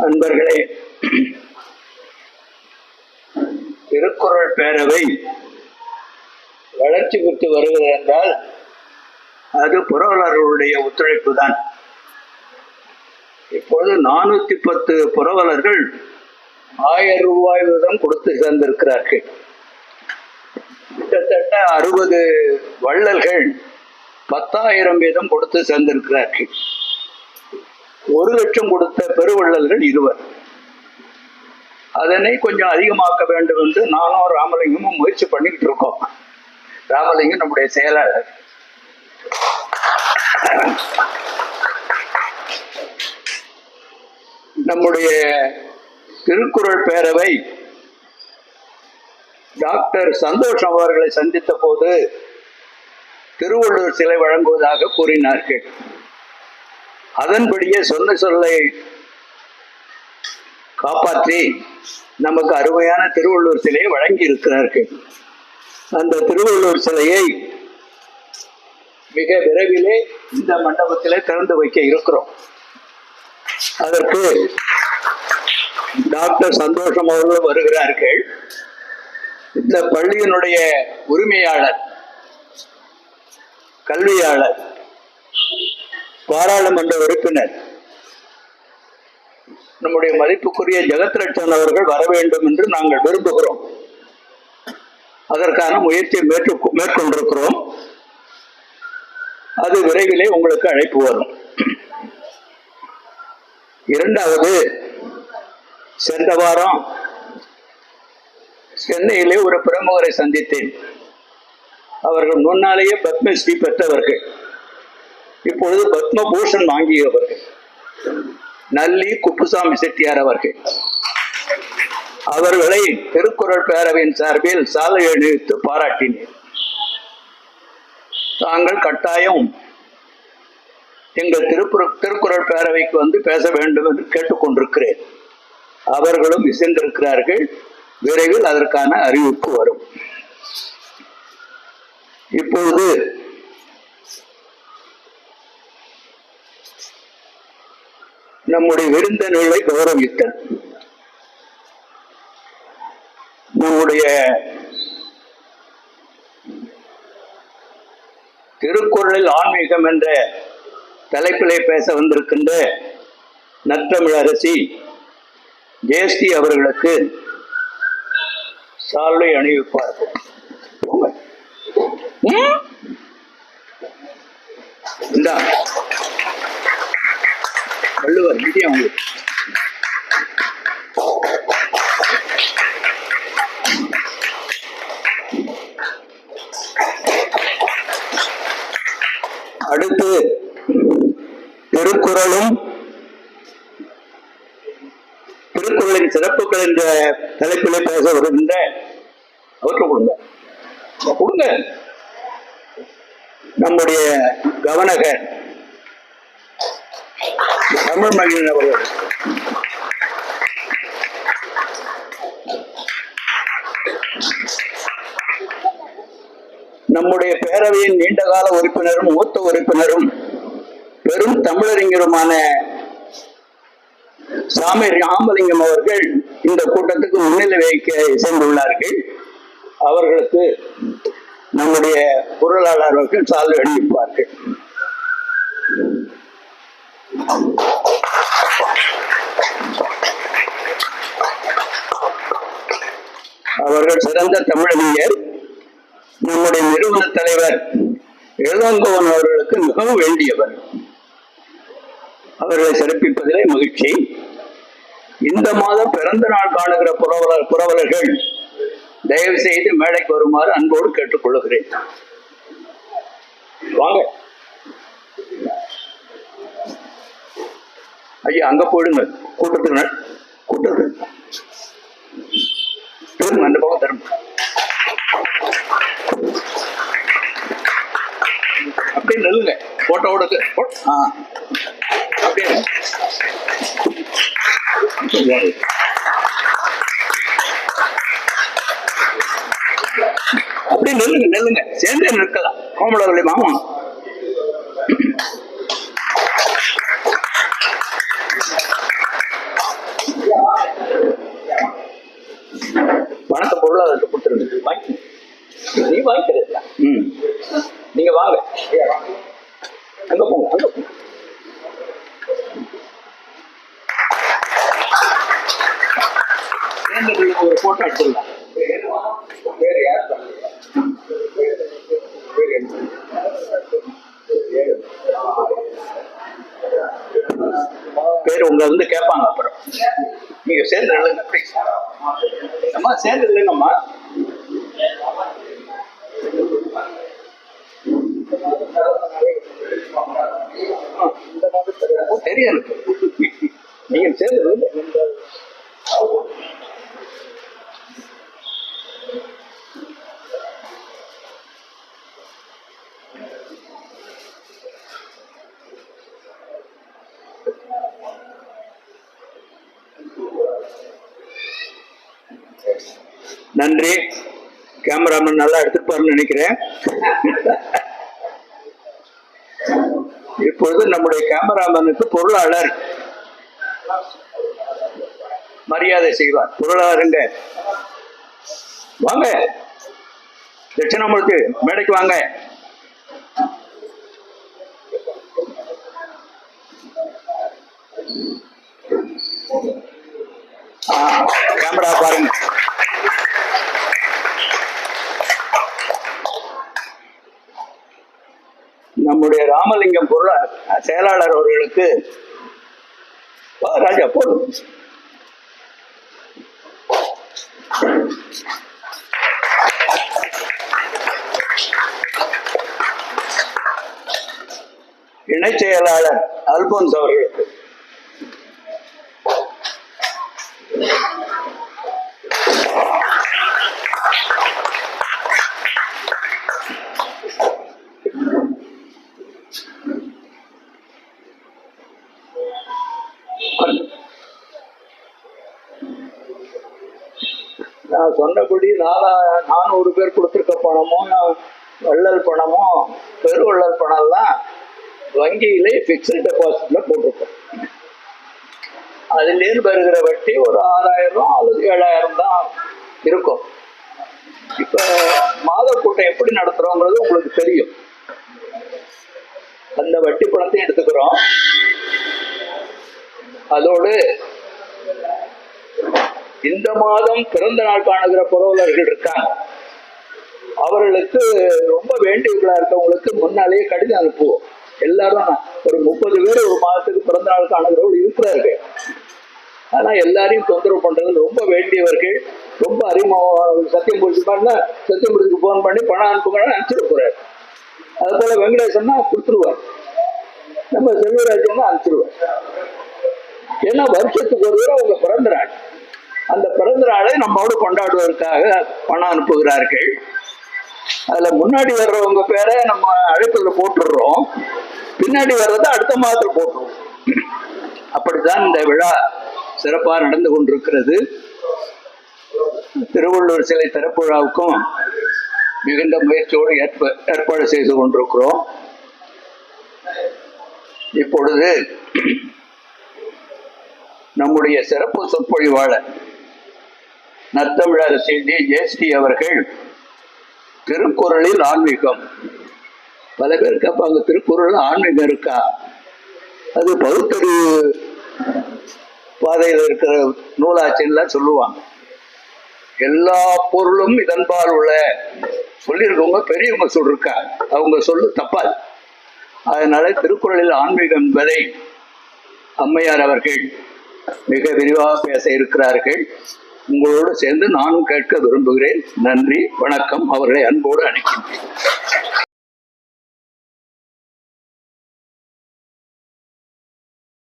அன்பர்களே திருக்குறள் பேரவை வளர்ச்சி பெற்று வருகிறது என்றால் அது புரவலர்களுடைய ஒத்துழைப்பு தான் இப்பொழுது நானூத்தி பத்து புரவலர்கள் ஆயிரம் ரூபாய் வீதம் கொடுத்து சேர்ந்திருக்கிறார்கள். கிட்டத்தட்ட அறுபது வள்ளல்கள் பத்தாயிரம் வீதம் கொடுத்து சேர்ந்திருக்கிறார்கள். ஒரு லட்சம் கொடுத்த பெருவள்ளல்கள் இருவர். அதனை கொஞ்சம் அதிகமாக்க வேண்டும் என்று நானும் ராமலிங்கமும் முயற்சி பண்ணிக்கிட்டு இருக்கோம். ராமலிங்கம் நம்முடைய செயலாளர். நம்முடைய திருக்குறள் பேரவை டாக்டர் சந்தோஷம் அவர்களை சந்தித்த போது திருவள்ளுவர் சிலை வழங்குவதாக கூறினார்கள். அதன்படியே சொன்ன சொல்லை காப்பாற்றி நமக்கு அருமையான திருவள்ளுவர் சிலையை வழங்கி இருக்கிறார்கள் அந்த திருவள்ளுவர் சிலையை மிக விரைவிலே இந்த மண்டபத்திலே திறந்து வைக்க இருக்கிறோம். அதற்கு டாக்டர் சந்தோஷம் அவர்களும் வருகிறார்கள். இந்த பள்ளியினுடைய உரிமையாளர் கல்வியாளர் பாராளுமன்ற உறுப்பினர். நம்முடைய மதிப்புக்குரிய ஜெகத்ரட்சன் அவர்கள் வர வேண்டும் என்று நாங்கள் விரும்புகிறோம். அதற்கான முயற்சியை மேற்று மேற்கொண்டிருக்கிறோம். அது விரைவிலே உங்களுக்கு அழைப்பு வரும். இரண்டாவது சென்ற வாரம் சென்னையிலே ஒரு பிரமுகரை சந்தித்தேன். அவர்கள் முன்னாலேயே பத்மஸ்ரீ பெற்றவர்கள். இப்பொழுது பத்மபூஷன் வாங்கியவர்கள் நல்லி குப்புசாமி செட்டியார் அவர்கள். அவர்களை திருக்குறள் பேரவையின் சார்பில் சாலை அணிவித்து பாராட்டினேன். தாங்கள் கட்டாயம் எங்கள் திருப்புற திருக்குறள் பேரவைக்கு வந்து பேச வேண்டும் என்று கேட்டுக்கொண்டிருக்கிறேன். அவர்களும் இசைந்திருக்கிறார்கள். விரைவில் அதற்கான அறிவிப்பு வரும். இப்பொழுது நம்முடைய விருந்தினர்களை கௌரவித்தல். நம்முடைய திருக்குறளில் ஆன்மீகம் என்ற தலைப்பிலே பேச வந்திருக்கின்ற நற்றமிழ் அரசி ஜேஸ்தி அவர்களுக்கு சால்வை அணிவிப்பார்கள் இந்த. வள்ளுவர் இங்கே உங்களுக்கு அடுத்து திருக்குறளும் திருக்குறளின் சிறப்புகள் என்ற தலைப்பிலே பேச வருகின்ற அவற்றை கொடுங்க. கொடுங்க. நம்முடைய கவனகர் தமிழ் மகிழன் அவர்கள் நம்முடைய பேரவையின் நீண்டகால உறுப்பினரும் மூத்த உறுப்பினரும் பெரும் தமிழறிஞருமான சாமி ராமலிங்கம் அவர்கள் இந்த கூட்டத்துக்கு முன்னிலை வைக்க இசைந்துள்ளார்கள் அவர்களுக்கு நம்முடைய பொருளாளர் அவர்கள் சால்வை அவர்கள் சிறந்த தமிழறிஞர். நம்முடைய நிறுவன தலைவர் இளங்கோவன் அவர்களுக்கு மிகவும் வேண்டியவர். அவர்களை சிறப்பிப்பதிலே மகிழ்ச்சி. இந்த மாதம் பிறந்த நாள் காணுகிற புரவலர் புரவலர்கள் தயவு செய்து மேடைக்கு வருமாறு அன்போடு கேட்டுக்கொள்கிறேன். வாங்க. ஐயா அங்க போயிடுங்க. கூட்டத்துக்கு கூட்டத்துக்கு. திரும்ப அந்த பக்கம் திரும்ப அப்படியே நெல்லுங்க. போட்டோவோட ஆ. அப்படியே. அப்படியே நெல்லுங்க நெல்லுங்க. சேர்ந்தே நிற்கலாம். கோமலவர்களை மாமா. நீ வாங்கிக்கிறதா ம் நீங்க வாங்க அங்க போங்க அங்க போங்க ஒரு போட்டோ எடுத்துடலாம் பேர் உங்க வந்து கேட்பாங்க அப்புறம். நீங்க சேர்ந்து இல்லைங்க அம்மா சேர்ந்து இல்லைங்கம்மா. தெரியும் எனக்கு நீங்க சேர்ந்து நன்றி. கேமராமேன் நல்லா எடுத்துப்பாருன்னு நினைக்கிறேன். இப்பொழுது நம்முடைய கேமராமேனுக்கு பொருளாளர். மரியாதை செய்வார். பொருளாளருங்க வாங்க. தட்சிணாமூர்த்தி மேடைக்கு வாங்க. கேமரா பாருங்க. நம்முடைய ராமலிங்கம் பொருளாளர் செயலாளர் அவர்களுக்கு ராஜா போதும் இணை செயலாளர் அல்போன்ஸ் அவர்களுக்கு நான் சொன்னபடி நாலா நானூறு பேர் கொடுத்துருக்க பணமும் வள்ளல் பணமும் பெருவள்ளல் பணம்லாம் வங்கியிலே ஃபிக்ஸ்டு டெபாசிட்ல போட்டிருக்கோம். அதுலேருந்து வருகிற வட்டி ஒரு ஆறாயிரம் அல்லது ஏழாயிரம் தான் இருக்கும். இப்ப மாத கூட்டம் எப்படி நடத்துறோங்கிறது உங்களுக்கு தெரியும். அந்த வட்டி பணத்தையும் எடுத்துக்கிறோம். அதோடு இந்த மாதம் பிறந்த நாள் காணுகிற புரவலர்கள் இருக்காங்க. அவர்களுக்கு ரொம்ப வேண்டியவர்களா இருக்கவங்களுக்கு முன்னாலேயே கடிதம் அனுப்புவோம். எல்லாரும் ஒரு முப்பது பேர் ஒரு மாதத்துக்கு பிறந்த நாள் காணுகிறவர்கள் இருக்கிறார்கள். ஆனா எல்லாரையும் தொந்தரவு பண்றது ரொம்ப வேண்டியவர்கள் ரொம்ப அறிமுகம் சத்தியம் முடிச்சு பாருங்க சத்தியம் பிடிச்சி போன் பண்ணி பணம் அனுப்புங்கன்னு அனுப்பிச்சிட போறாரு. அது போல வெங்கடேசன்னா கொடுத்துருவார். நம்ம செல்வராஜன்னா அனுப்பிச்சிருவார். ஏன்னா வருஷத்துக்கு ஒரு தடவை அவங்க பிறந்த நாள். அந்த பிறந்த நாளை நம்மோடு கொண்டாடுவதற்காக பணம் அனுப்புகிறார்கள். அதுல முன்னாடி வர்றவங்க பேரை நம்ம அழைப்புல போட்டுடுறோம். பின்னாடி வர்றத அடுத்த மாதத்தில் போட்டுருவோம். அப்படித்தான் இந்த விழா சிறப்பாக நடந்து கொண்டிருக்கிறது. திருவள்ளூர் சிலை திறப்பு விழாவுக்கும் மிகுந்த முயற்சியோடு ஏற்ப ஏற்பாடு செய்து கொண்டிருக்கிறோம். இப்பொழுது நம்முடைய சிறப்பு சொற்பொழிவாளர் நத்தமிழரசி செய்தி ஜெயஸ்ரீ அவர்கள் திருக்குறளில் ஆன்மீகம். பல பேர் கேட்பாங்க திருக்குறள் ஆன்மீகம் இருக்கா? அது பகுத்தறிவு பாதையில் இருக்கிற நூலாச்சின்லாம் சொல்லுவாங்க. எல்லா பொருளும் இதன்பால் உள்ள. சொல்லியிருக்கவங்க பெரியவங்க சொல்லிருக்காங்க அவங்க சொல்லு தப்பாது. அதனால திருக்குறளில் ஆன்மீகம் என்பதை அம்மையார் அவர்கள் மிக விரிவாக பேச இருக்கிறார்கள். உங்களோடு சேர்ந்து நானும் கேட்க விரும்புகிறேன். நன்றி வணக்கம். அவர்களை அன்போடு அனுப்பி